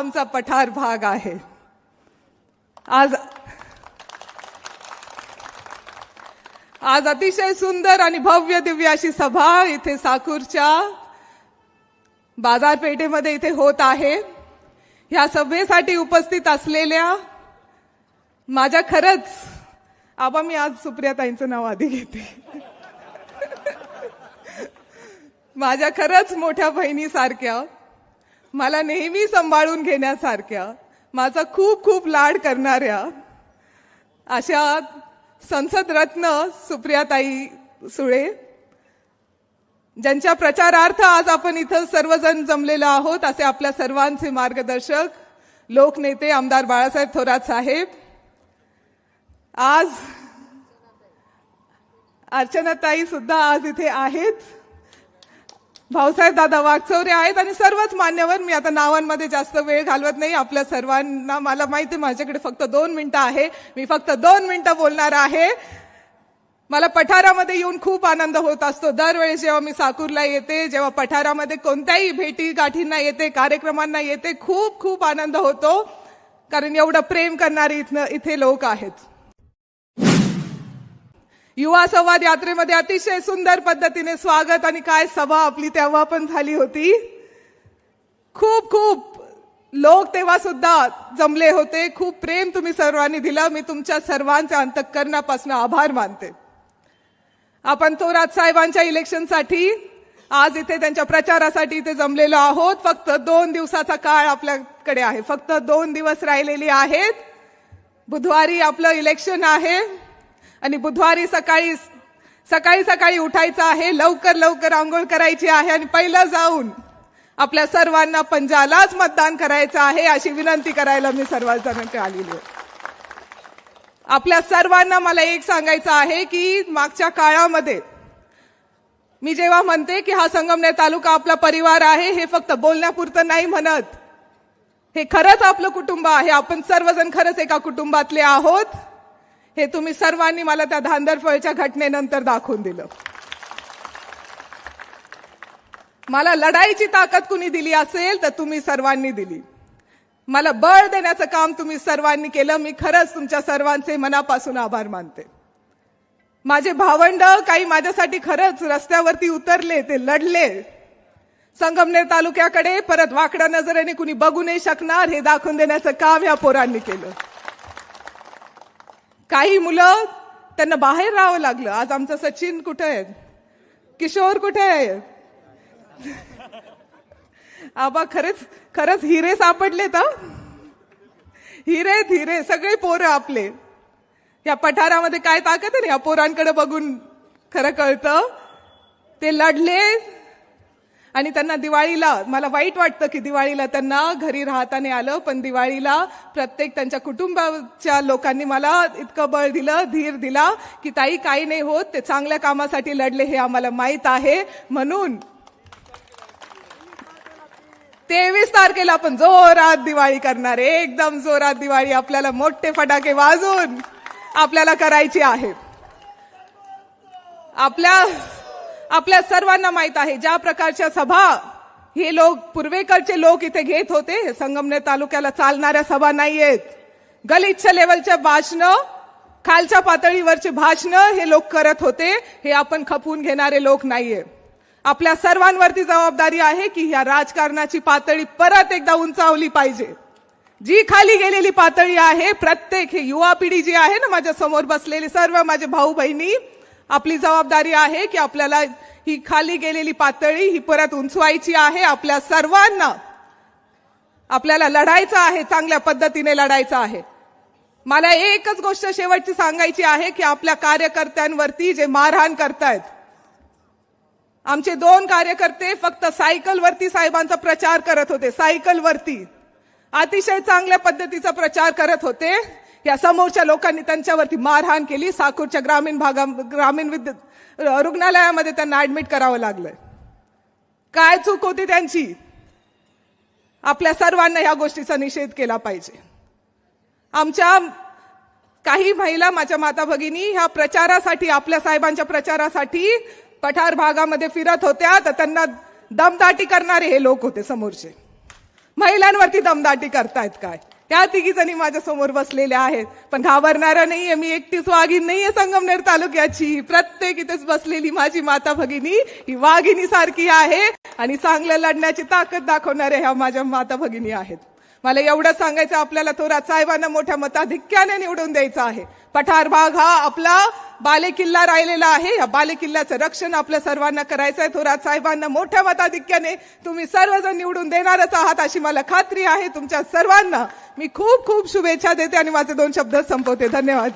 आमचा पठार भाग आहे. आज आज अतिशय सुंदर आणि भव्य दिव्य अशी सभा इथे साकूरच्या बाजारपेठेमध्ये इथे होत आहे. ह्या सभेसाठी उपस्थित असलेल्या माझ्या खरंच आबा मी आज सुप्रियाताईंचं नाव आधी घेते. माझ्या खरंच मोठ्या बहिणीसारख्या मला नेहमी सांभाळून घेण्यासारख्या माझा खूप खूप लाड करणाऱ्या अशा संसद रत्न सुप्रियाताई सुळे ज्यांच्या प्रचारार्थ आज आपण इथं सर्वजण जमलेलो आहोत असे आपल्या सर्वांचे मार्गदर्शक लोकनेते आमदार बाळासाहेब थोरात साहेब. आज अर्चनाताई सुद्धा आज इथे आहेत. भाऊसाहेब दादा वागचौरे आहेत आणि सर्वच मान्यवर. मी आता नावांमध्ये जास्त वेळ घालवत नाही. आपल्या सर्वांना मला माहिती आहे माझ्याकडे फक्त दोन मिनिटं आहे. मी फक्त दोन मिनिटं बोलणार आहे. मला पठारामध्ये येऊन खूप आनंद होत असतो. दरवेळेस जेव्हा मी साकूरला येते जेव्हा पठारामध्ये कोणत्याही भेटी गाठींना येते कार्यक्रमांना येते खूप खूप आनंद होतो. कारण एवढं प्रेम करणारे इथनं इथे लोक आहेत. युवा संवाद यात्रेमध्ये अतिशय सुंदर पद्धतीने स्वागत आणि काय सभा आपली तेव्हा पण झाली होती. खूप खूप लोक तेव्हा सुद्धा जमले होते. खूप प्रेम तुम्ही सर्वांनी दिलं. मी तुमच्या सर्वांच्या अंतकरणापासून आभार मानते. आपण थोरात साहेबांच्या इलेक्शनसाठी आज इथे त्यांच्या प्रचारासाठी इथे जमलेलो आहोत. फक्त दोन दिवसाचा काळ आपल्याकडे आहे. फक्त दोन दिवस राहिलेली आहेत. बुधवारी आपलं इलेक्शन आहे. आणि बुधवारी सकाळी सकाळी सकाळी उठायचं आहे लवकर लवकर आंघोळ करायची आहे आणि पहिलं जाऊन आपल्या सर्वांना पंजालाच मतदान करायचं आहे अशी विनंती करायला मी सर्वांजणांकडे आलेली आहे. आपल्या सर्वांना मला एक सांगायचं आहे की मागच्या काळामध्ये मी जेव्हा म्हणते की हा संगमनेर तालुका आपला परिवार आहे हे फक्त बोलण्यापुरतं नाही म्हणत. हे खरंच आपलं कुटुंब आहे. आपण सर्वजण खरंच एका कुटुंबातले आहोत. हे तुम्ही सर्वांनी मला त्या धांदरफळच्या घटनेनंतर दाखवून दिलं. मला लढाईची ताकद कुणी दिली असेल तर तुम्ही सर्वांनी दिली. मला बळ देण्याचं काम तुम्ही सर्वांनी केलं मी खरंच तुमच्या सर्वांचे मनापासून आभार मानते. माझे भावंड काही माझ्यासाठी खरंच रस्त्यावरती उतरले ते लढले. संगमनेर तालुक्याकडे परत वाकड्या नजरेने कुणी बघू नाही शकणार हे दाखवून देण्याचं काम या पोरांनी केलं. काही मुलं त्यांना बाहेर राहावं लागलं. आज आमचं सचिन कुठे आहे? किशोर कुठे आहे? आबा खरेच खरंच हिरे सापडले तर हिरे हिरे सगळे पोरं आपले. या पठारामध्ये काय ताकद आहे ना या पोरांकडे बघून खरं कळतं? ते लढले आणि त्यांना दिवाळीला मला वाईट वाटतं की दिवाळीला त्यांना घरी राहताना आलं पण दिवाळीला प्रत्येक त्यांच्या कुटुंबाच्या लोकांनी मला इतकं बळ दिलं धीर दिला की ताई काही नाही होत ते चांगल्या कामासाठी लढले हे आम्हाला माहीत आहे. म्हणून तेवीस तारखेला आपण जोरात दिवाळी करणार आहे एकदम जोरात दिवाळी आपल्याला मोठे फटाके वाजून आपल्याला करायची आहे. आपल्या आपल्या सर्वांना माहीत आहे ज्या प्रकारच्या सभा हे लोक पूर्वेकडचे लोक इथे घेत होते संगमनेर तालुक्याला चालणाऱ्या सभा नाहीयेत. गलिच्छ लेवलच्या भाषणं खालच्या पातळीवरचे भाषणं हे लोक करत होते हे आपण खपवून घेणारे लोक नाहीये. आपल्या सर्वांवरती जबाबदारी आहे की ह्या राजकारणाची पातळी परत एकदा उंचावली पाहिजे. जी खाली गेलेली पातळी आहे प्रत्येक हे युवा पिढी जी आहे ना माझ्यासमोर बसलेली सर्व माझे भाऊ बहिणी आपली जबाबदारी आहे की आपल्याला ही खाली गेलेली पातळी ही परत उंचवायची आहे आपल्या सर्वांना. आपल्याला लढायचं आहे चांगल्या पद्धतीने लढायचं आहे. मला एकच गोष्ट शेवटची सांगायची आहे की आपल्या कार्यकर्त्यांवरती जे मारहाण करतायत आमचे दोन कार्यकर्ते फक्त सायकलवरती साहेबांचा प्रचार करत होते सायकलवरती. अतिशय चांगल्या पद्धतीचा प्रचार करत होते. या समोरच्या लोकांनी त्यांच्यावरती मारहाण केली. साकूरच्या ग्रामीण भागा ग्रामीण विद्युत रुग्णालयामध्ये त्यांना ऍडमिट करावं लागलं काय चूक होती त्यांची? आपल्या सर्वांना या गोष्टीचा निषेध केला पाहिजे. आमच्या काही महिला माझ्या माता भगिनी ह्या प्रचारासाठी आपल्या साहेबांच्या प्रचारासाठी पठार भागामध्ये फिरत होत्या तर त्यांना दमदाटी करणारे हे लोक होते समोरचे. महिलांवरती दमदाटी करतायत काय? त्या तिघी जणी माझ्यासमोर बसलेल्या आहेत. पण घाबरणारा नाहीये मी एकटीच वाघीण नाहीये संगमनेर तालुक्याची. प्रत्येक इथेच बसलेली माझी माता भगिनी ही वाघिणी सारखी आहे आणि चांगलं लढण्याची ताकद दाखवणाऱ्या ह्या माझ्या माता भगिनी आहेत. मला एवढं सांगायचं आपल्याला थोरात साहेबांना मोठ्या मताधिक्याने निवडून द्यायचं आहे. पठार भाग हा आपला बालेकिल्ला राहिलेला आहे. या बालेकिल्ल्याचं रक्षण आपल्या सर्वांना करायचं आहे थोरात साहेबांना मोठ्या मताधिक्याने तुम्ही सर्वजण निवडून देणारच आहात अशी मला खात्री आहे. तुमच्या सर्वांना मी खूप खूप शुभेच्छा देते आणि माझे दोन शब्द संपवते. धन्यवाद.